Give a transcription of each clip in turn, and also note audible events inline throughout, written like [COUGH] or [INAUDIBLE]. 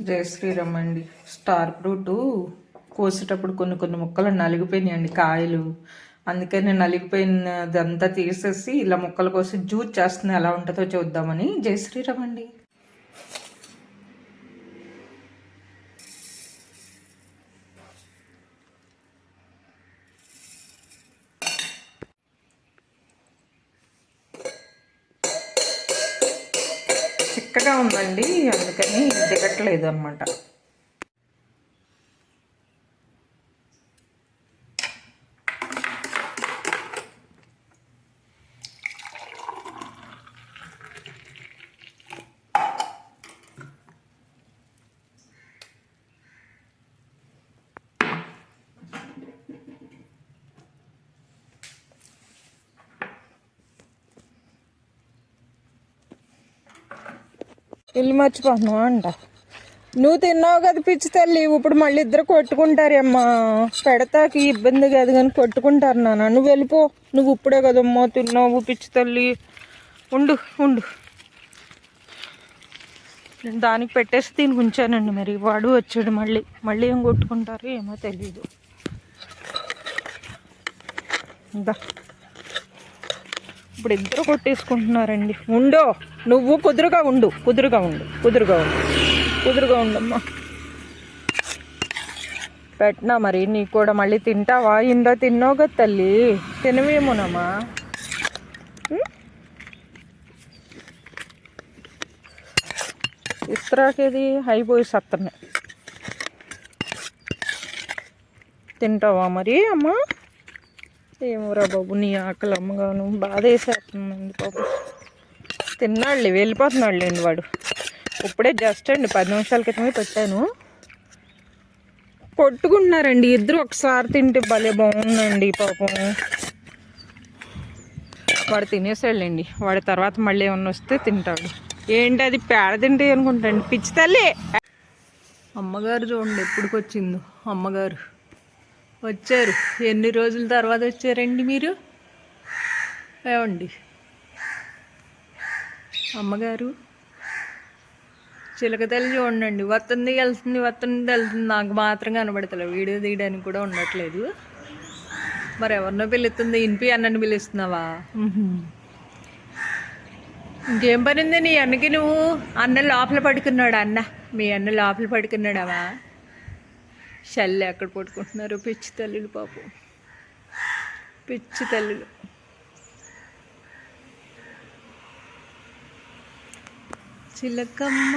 జై శ్రీరామ్ అండి. Star fruit కోసేటప్పుడు కొన్ని కొన్ని ముక్కలు నలిగిపోయినాయండి కాయలు. అందుకని నలిగిపోయినదంతా తీసేసి ఇలా ముక్కలు కోసి జ్యూస్ చేస్తుంది ఎలా ఉంటుందో చూద్దామని. జై శ్రీరామ్ అండి. చిక్కగా ఉందండి అందుకని దిగట్లేదు అనమాట ఇల్లు మర్చిపోతున్నావు అంట? నువ్వు తిన్నావు కదా పిచ్చి తల్లి ఇప్పుడు మళ్ళీ ఇద్దరు కొట్టుకుంటారమ్మా పెడతాకి ఇబ్బంది కాదు కానీ కొట్టుకుంటారు నాన్న. నువ్వు వెళ్ళిపో. నువ్వు ఇప్పుడే కదమ్మా తిన్నావు పిచ్చి తల్లి. ఉండు ఉండు. నేను దానికి పెట్టేసి దీనికి ఉంచానండి మరి. వాడు వచ్చాడు మళ్ళీ. మళ్ళీ ఏం కొట్టుకుంటారు ఏమో తెలియదు ఇంకా ఇప్పుడు ఇద్దరు కొట్టేసుకుంటున్నారండి. ఉండో నువ్వు కుదురుగా ఉండు కుదురుగా ఉండు కుదురుగా ఉండు కుదురుగా ఉండమ్మా. పెట్టినా మరి నీకు కూడా మళ్ళీ తింటావా? ఇందా తిన్నావు కదా తల్లి? తినవేమోనమ్మా? ఇస్త్రాకేది? అయిపోయి సత్తమే తింటావా మరి అమ్మా? ఏమోరా బాబు నీ ఆకలి అమ్మగాను బాధ వేసేస్తుందండి బాబు. తిన్నాళ్ళే వెళ్ళిపోతున్నాళ్ళండి వాడు. ఇప్పుడే జస్ట్ అండి పది నిమిషాల క్రితమే పెట్టాను కొట్టుకుంటున్నారండి ఇద్దరు ఒకసారి తింటే భలే బాగుందండి పాపం. వాడు తినేసాళ్ళండి వాడి తర్వాత మళ్ళీ ఏమన్నా వస్తే తింటాడు. ఏంటి అది పేడ తింటే అనుకుంటాండి. పిచ్చి తల్లి! అమ్మగారు చూడండి ఎప్పుడుకొచ్చిందో. అమ్మగారు. వచ్చారు. ఎన్ని రోజుల తర్వాత వచ్చారండి మీరు? ఏమండి? అమ్మగారు? చిలక తల్లి చూడండి వస్తుంది వెళ్తుంది వస్తుంది వెళ్తుంది. నాకు మాత్రం కనబడతలే. వీడియో తీయడానికి కూడా ఉండట్లేదు. మరి ఎవరినో పిలుస్తుంది? ఇనిపి అన్నని పిలుస్తున్నావా? ఇంకేం పనింది నీ అన్నకి నువ్వు? అన్న లోపల పడుకున్నాడు అన్న? మీ అన్న లోపల పడుకున్నాడావా? చల్లి ఎక్కడ పట్టుకుంటున్నారు. పిచ్చి తల్లులు పాపం. పిచ్చి తల్లులు. చిలకమ్మ.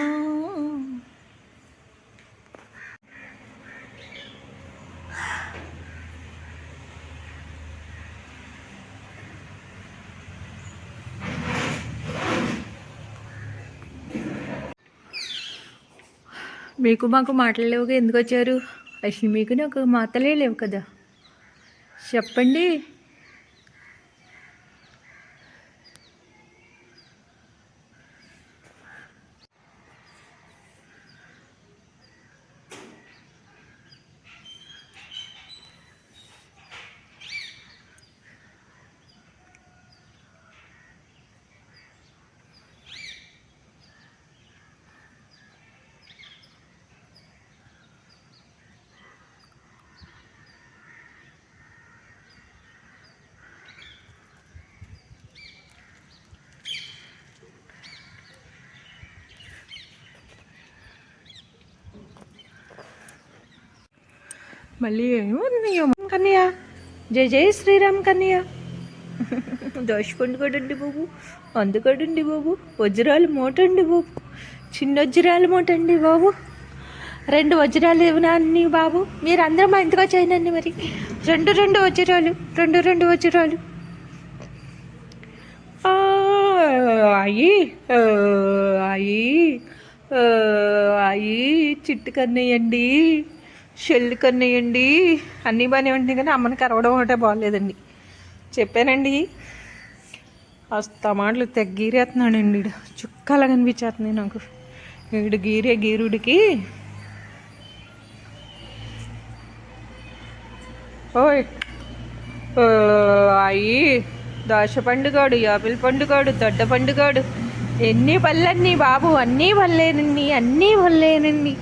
మీకు మాకు మాట్లాడలేవుగా ఎందుకు వచ్చారు? అసలు మీకు నాకు మాటలే లేవు కదా. చెప్పండి. మళ్ళీ ఏముంది కన్నయ్య. జై జై శ్రీరామ్ కన్నయ్య. దోషపండు కడండి బాబు అందుకోడండి బాబు వజ్రాలు మూటండి బాబు చిన్న వజ్రాలు మోటండి బాబు. రెండు వజ్రాలు ఇవ్వనాన్ని బాబు. మీరు అందరూ మా ఇంటికి చేయనండి మరి. రెండు రెండు వజ్రాలు రెండు రెండు వజ్రాలు. అయ్యి ఆ, అయ్యి అయ్యి చిట్టు కన్నయ్యండి. షెల్లు కన్నయ్యండి అన్నీ బాగానే ఉంటాయి కానీ అమ్మని కరవడం ఒకటే బాగాలేదండి చెప్పానండి. అస్తమాటలు తెగ గీరేస్తున్నాడండి చుక్కలా కనిపించేస్తున్నాయి నాకు. ఈడు గీరే గీరుడికి. ఓయ్. అయ్యి. దోశ పండుగాడు యాపిల్ పండుగాడు దొడ్డ పండుగాడు. ఎన్ని పళ్ళన్నీ బాబు అన్నీ పళ్ళేనండి అన్నీ పళ్ళేనండి.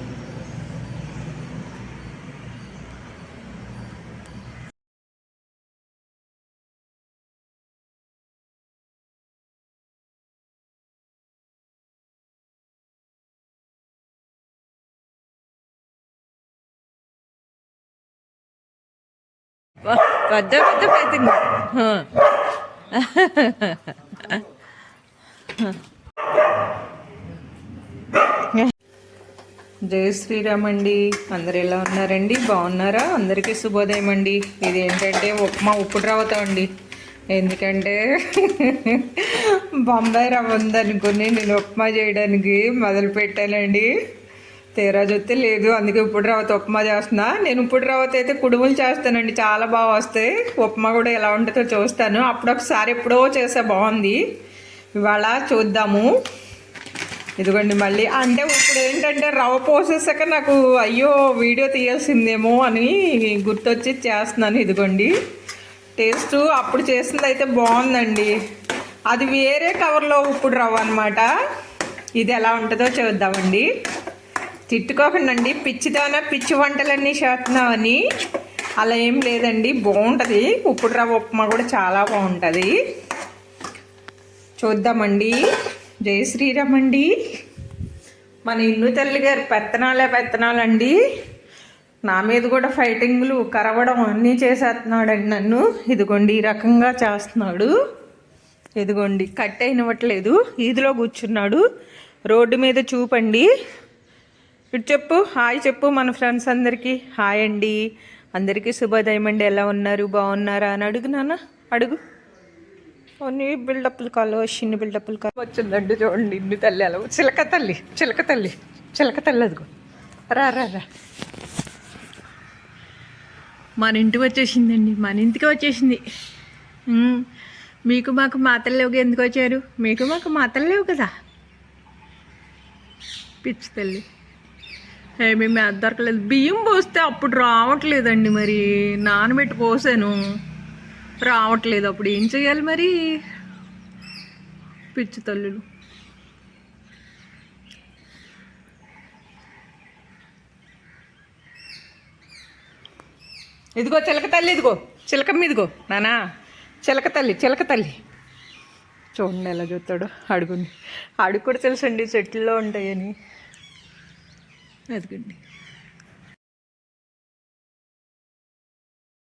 పెద్ద పెద్ద పెద్ద జై శ్రీరామ్ అండి. అందరు ఎలా ఉన్నారండి? బాగున్నారా? అందరికీ శుభోదయం అండి. ఇది ఏంటంటే ఉప్మా ఉప్పుడు రవ్వతో అండి. ఎందుకంటే [LAUGHS] బొంబాయి రవ్వ ఉందనుకుని నేను ఉప్మా చేయడానికి మొదలు పెట్టానండి తీరా చూస్తే లేదు. అందుకే ఇప్పుడు రవ్వతో ఉప్మా చేస్తున్నా. నేను ఇప్పుడు రవ్వత అయితే కుడుములు చేస్తానండి. చాలా బాగా వస్తాయి. ఉప్మా కూడా ఎలా ఉంటుందో చూస్తాను. అప్పుడొకసారి ఎప్పుడో చేస్తే బాగుంది. ఇవాళ చూద్దాము. ఇదిగోండి మళ్ళీ. అంటే ఇప్పుడు ఏంటంటే రవ్వ పోసేసాక నాకు అయ్యో వీడియో తీయాల్సిందేమో అని గుర్తొచ్చి చేస్తున్నాను. ఇదిగోండి. టేస్ట్ అప్పుడు చేసింది అయితే బాగుందండి. అది వేరే కవర్లో ఇప్పుడు రవ్వ అనమాట ఇది ఎలా ఉంటుందో చూద్దామండి. తిట్టుకోకండి పిచ్చిదానా పిచ్చి వంటలన్నీ చేస్తున్నామని అలా ఏం లేదండి. బాగుంటుంది. ఉప్పుడు రవ్వ ఉప్మా కూడా చాలా బాగుంటుంది. చూద్దామండి. జై శ్రీరామ్ అండి మన ఇల్లు తల్లి గారు పెత్తనాలే పెత్తనాలండి. నా మీద కూడా ఫైటింగ్లు కరవడం అన్నీ చేసేస్తున్నాడండి నన్ను. ఇదిగోండి ఈ రకంగా చేస్తున్నాడు. ఇదిగోండి కట్ అయినవ్వట్లేదు ఈదిలో కూర్చున్నాడు. రోడ్డు మీద చూపండి. ఇటు చెప్పు హాయ్ చెప్పు మన ఫ్రెండ్స్ అందరికీ. హాయ్ అండి. అందరికీ శుభోదయం అండి. ఎలా ఉన్నారు? బాగున్నారా? అని అడుగు నాన్న. అడుగు. అన్ని బిల్డప్లు కాలు చిన్న బిల్డప్లు కాలు వచ్చిందండి చూడండి ఇన్ని తల్లి అలా. చిలక తల్లి చిలక తల్లి చిలక తల్లి అదిగో. రా రా రా. మన ఇంటికి వచ్చేసిందండి. మన ఇంటికి వచ్చేసింది. మీకు మాకు మాతలు లేవు ఎందుకు వచ్చారు? మీకు మాకు మాతలు లేవు కదా. పిచ్చి తల్లి. ఏమీ మేము దొరకలేదు. బియ్యం పోస్తే అప్పుడు రావట్లేదండి మరి. నానబెట్టి పోసాను. రావట్లేదు అప్పుడు. ఏం చేయాలి మరి? పిచ్చి తల్లులు. ఇదిగో చిలక తల్లి ఇదిగో. చిలక మీదిగో. నానా. చిలక తల్లి చిలక తల్లి. చూడండి ఎలా చూస్తాడు అడుగుని. అడుగు కూడా తెలుసండి చెట్లలో ఉంటాయని. అదిగండి